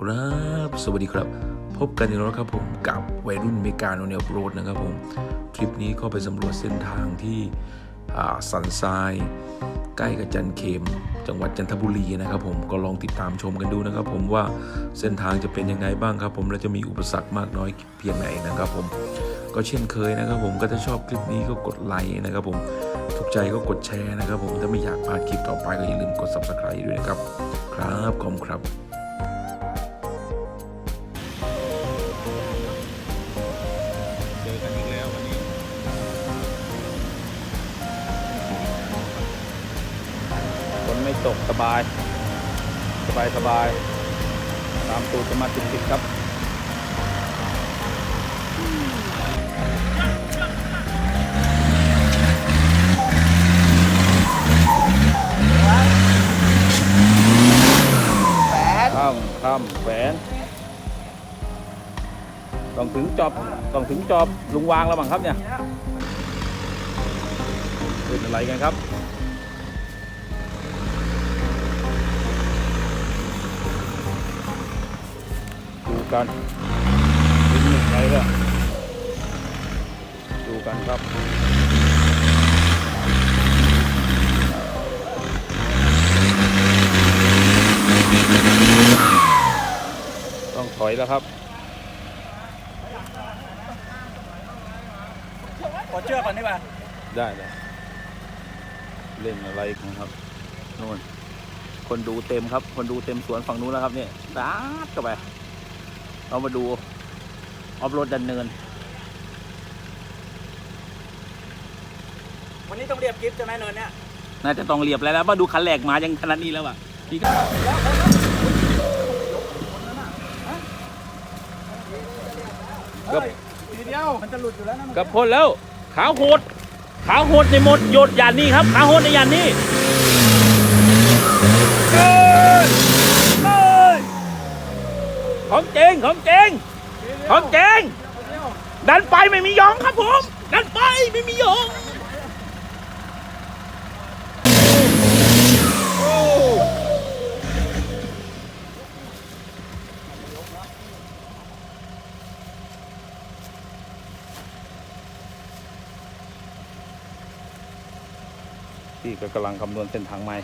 ครับ สวัสดีครับ พบกันอีกแล้วครับผมกับวัยรุ่นเมกาโนเนลโรดนะครับผมทริปนี้ก็ไปสำรวจเส้นทางที่สันทราย ใกล้กับจันเขมจังหวัดจันทบุรีนะครับผมก็ลองติดตามชมกันดูนะครับผมว่าเส้นทางจะเป็นยังไงบ้างครับ ผมและจะมีอุปสรรคมากน้อยเพียงไหนนะครับผมก็เช่นเคยนะครับผมก็ถ้าชอบคลิปนี้ก็กดไลค์นะครับผมถูกใจก็กดแชร์นะครับผมถ้าไม่อยากพลาดคลิปต่อไปก็อย่าลืมกด subscribe ด้วยนะครับ ครับขอบคุณครับ ตกสบาย สบายสบายตามตูดจะมาติดติดๆครับข้ามข้ามแหวนต้องถึงจอบต้องถึงจอบลุงวางแล้วมั้งครับเนี่ยเป็นอะไรกันครับ กันเป็นหนึ่งไงก็ดูกันครับต้องถอยแล้วครับขอเชือกก่อนดีกว่าได้เลยเล่นอะไรกันครับนู่นคนดูเต็มครับ คนดูเต็มสวนฝั่งนู้นแล้วครับเนี่ยดาดเข้าไป เรามาดูออฟโรดดันเนิน วันนี้ต้องเรียบกิฟต์ใช่ไหมเนินเนี่ยน่าจะต้องเรียบแล้วแล้วมาดูคันแหลกมายังขนาดนี้แล้วอะพี่ก็เฮ้ยทีเดียวมันจะหลุดอยู่แล้วนะมันกับพ่นแล้วขาวโหดขาวโหดในหมดโยดยานนี้ครับขาวโหดในยานนี้เอ้ยเอ้ย ของเจงของเจงของเจงดันไปไม่มียองครับผม ดันไปไม่มียองโอ้พี่ก็กำลังคำนวณเส้นทางใหม่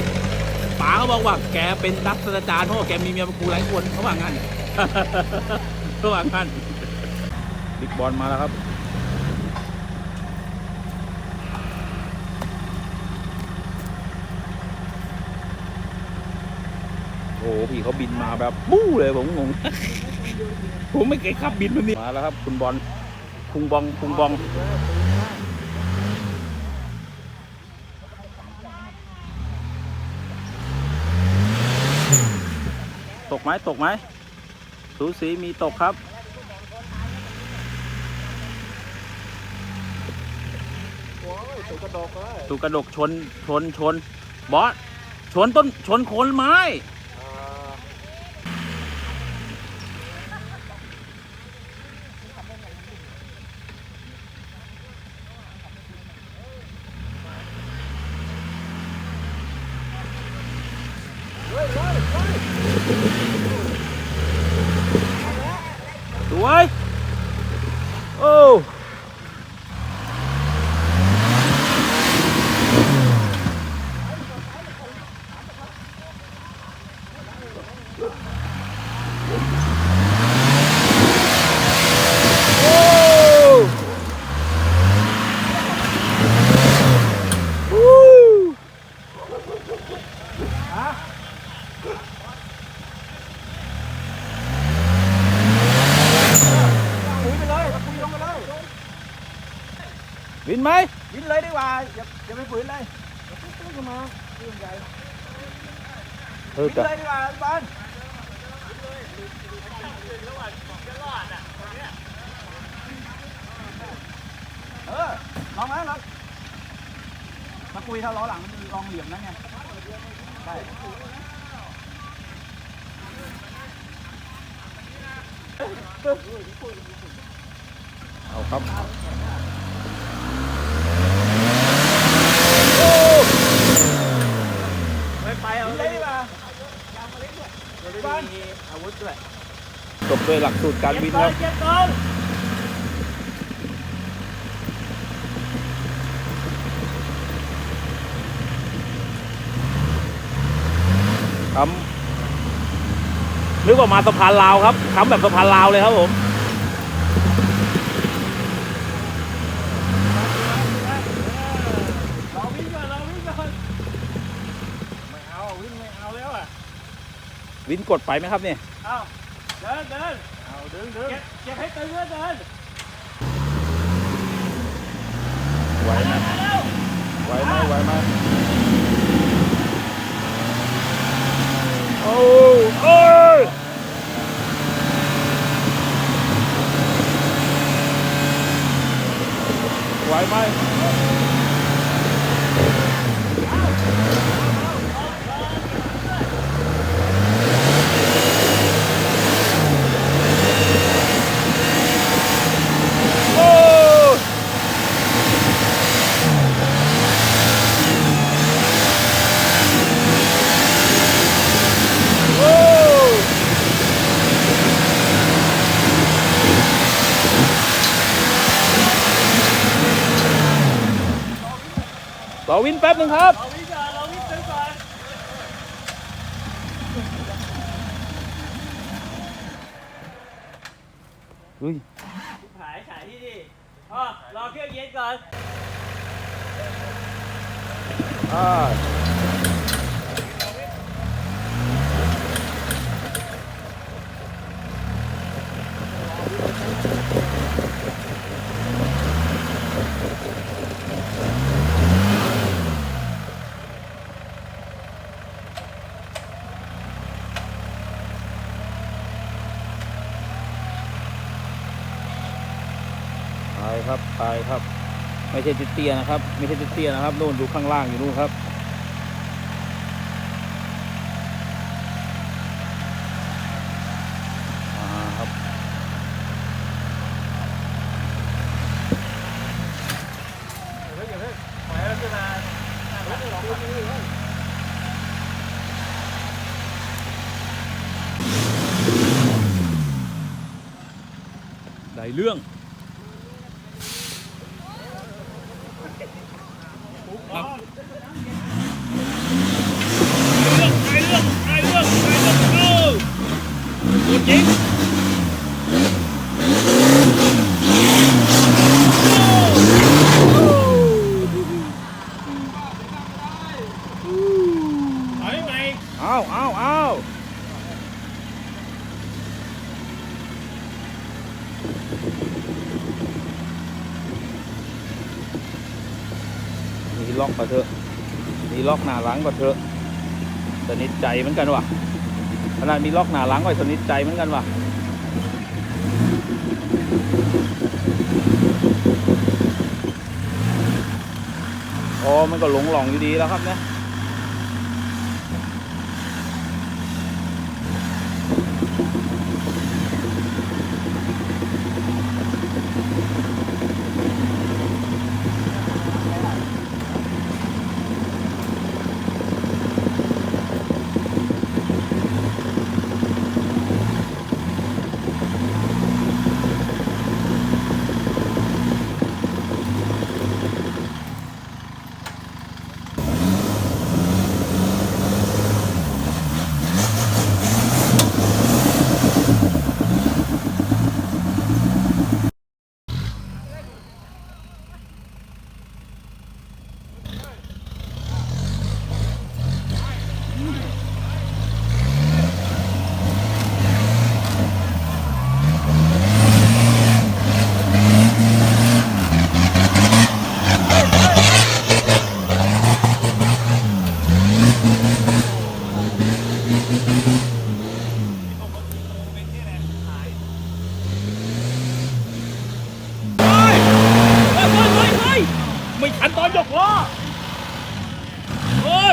ดขาโหดป๋าเขาบอกว่าแกเป็นนักศาสตราจารย์เพราะว่าแกมีเมียเป็นครูหลายคนเขาว่างั้นเขาว่างั้นบิ๊กบอลมาแล้วครับโอ้โหพี่เขาบินมาแบบปู้เลยผมงง ผมไม่เคยขับบินแบบนี้มาแล้วครับ คุณบอลคุงบองคุงบอง ไหมตกไหมสูสีมีตกครับถูกกระดกเลยตูกกระดกชนชนชนบอสชนต้นชนโคนไม้ สวย โอ้ โอ้วู้ คุยไปเลยคุยลงไปเลย วินไหม ยินเลยดีกว่าอย่าอย่าไปฝืนเลยอย่าปุ๊บปุ๊บ เข้ามาเรื่องใหญ่เออยินจะเลยดีกว่าพี่บอลเออลองไหมลองตะกุยถ้าล้อหลังมันลองเหลี่ยมนั่นไงใช่เอาครับ ไม่ไปเอาเลยดีกว่าบ้าน อาวุธด้วยจบ ด้วยหลักสูตรการบินครับเก็บก่อนค้ำนึกว่ามาสะพานลาวครับค้ำแบบสะพานลาวเลยครับผมรอวิ่งก่อนรอวิ่งก่อนไม่เอาวิ่งไม่เอาแล้วอะวินกดไปไหมครับเนี่ยเอา เดินเดินเอาดึงดึงเก็บเก็บให้ตึงแล้วเดินไหวไหมไหวไหมไหวไหมโอ้โอ้ยไหวไหมโอ้ย โอ้รอ วินแป๊บหนึ่งครับรอวิ่งก่อนรอวิ่งตึงก่อนเฮ้ยขายขายที่นี่อ๋อรอเครื่องเย็นก่อนอ่า ตายครับตายครับ ไม่ใช่ติดเตี้ยนะครับ ไม่ใช่ติดเตี้ยนะครับนู่นดูข้างล่างอยู่นู่นครับอ่าครับเฮ้ยอย่าเพิ่งปล่อยให้มันขึ้นมาหน้าหลังลองก่อน ได้เรื่อง ถอยไป อ้าวอ้าวอ้าวมีล็อกก็เถอะ มีล็อกหน้าหลังก็เถอะ สนิทใจเหมือนกันว่ะขนาดมีล็อกหน้าหลังก็สนิทใจเหมือนกันว่ะอ๋อมันก็หลงหลองอยู่ดีแล้วครับเนี่ย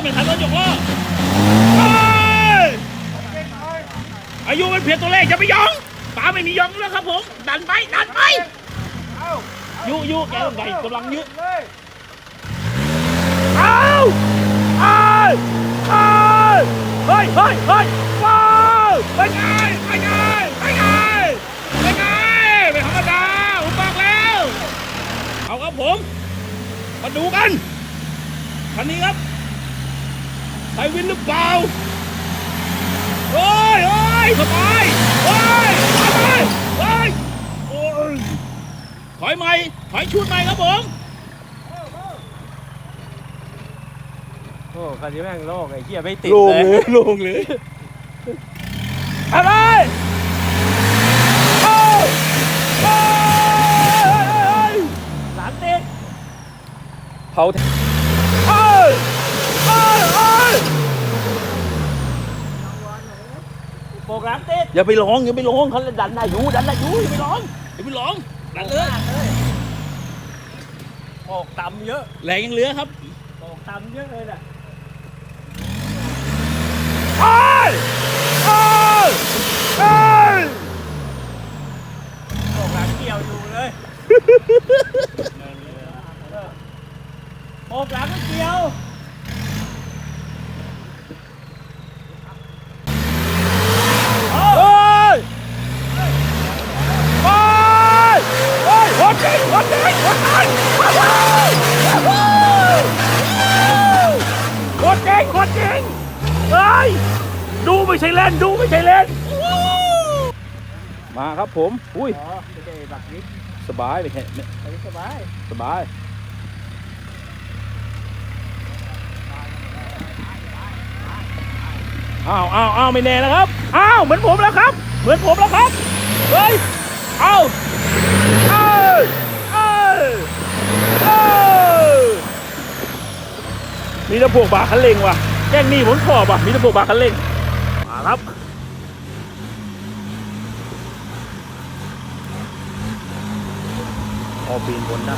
ไม่ทันรถยกล้อเฮ้ยอายุมันเพียงตัวเลขอย่าไปยองป๋าไม่มียองแล้วครับผม ดันไป ดันไปยุยุแกต้องไงกำลังยึเลยเอาเอาเอาเฮ้ยเฮ้ยเฮ้ยว้าวไปไงไปไงไปไงไปไงไม่ธรรมดาผมบอกแล้ว เอาครับผม มาดูกันคันนี้ครับ ไทยวินหรือเปล่าโอ้ยโอ้ยสบายโอ้ยสบายโอ้ยโอ้ยถอยใหม่ถอยชุดใหม่ครับผมโอ้คันนี้แม่งโล่งไอ้เหี้ยไม่ติดโล่งเลยเลย โล่งเลยอะไรโอ้ยโอ้ย หลานติด เผาโอ้ยโอ้ยโอ้ย โปกหลานติด อย่าไปร้องอย่าไปร้องเขาดันได้อยู่ดันได้อยู่อย่าไปร้องอย่าไปร้องดันเลยโปกต่ำเยอะแรงยังเหลือครับโปกต่ำเยอะเลยน่ะ โอ้ยโอ้ยโอ้ย โปกหลานเกี่ยวอยู่เลยโปกหลานไม่เกี่ยว โอ้ยโอ้ยโอ้ยหัวใจหัวใจหัวใจหัวใจหัวใจเฮ้ยดู ไม่ใช่เล่น ดูไม่ใช่เล่น มาครับผม อุ้ย อ๋อไม่ได้บักนิดสบายไปแค่ไม่อันนี้สบายสบาย อ้าวอ้าวอ้าวไม่แน่นะครับ อ้าว เหมือนผมแล้วครับ เหมือนผมแล้วครับ เฮ้ย เอาเอ้ยเอ้ยเอ้ยมีแต่พวกบาคันเร่งว่ะแย่งหนี่ผมชอบว่ะ มีแต่พวกบาคันเร่งมา ครับพอปีนบนได้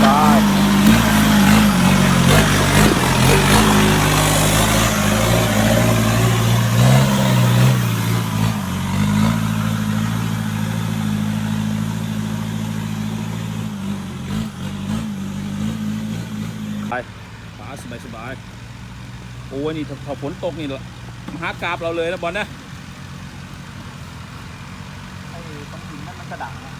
ได้ไปฟ้าสบายสบายโอ้ยนี่ถ้าถ้าฝนตกนี่ละมหากราบเราเลยนะบอลนะไอ้ตรงหินนั่นมันกระดังนะ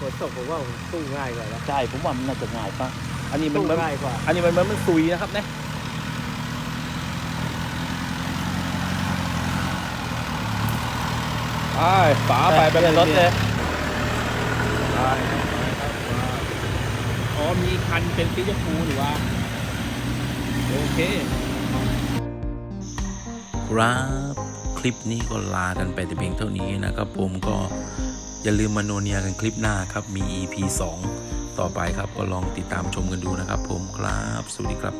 ฝนตกผมว่าผมสู้ง่ายกว่าแล้วใช่ผมว่ามันน่าจะง่ายปะอันนี้มันสู้มันง่ายกว่าอันนี้มันมันมันซุยนะครับเนี่ยไปป๋าไปไปเปลี่ยนรถเลยอ๋อมีคันเป็นสีชมพูหรือว่า โอเค ครับคลิปนี้ก็ลากันไปแต่เพียงเท่านี้นะครับ ผมก็อย่าลืมมาโนเนียกันคลิปหน้าครับมี EP 2 ต่อไปครับก็ลองติดตามชมกันดูนะครับ ผมครับ สวัสดีครับ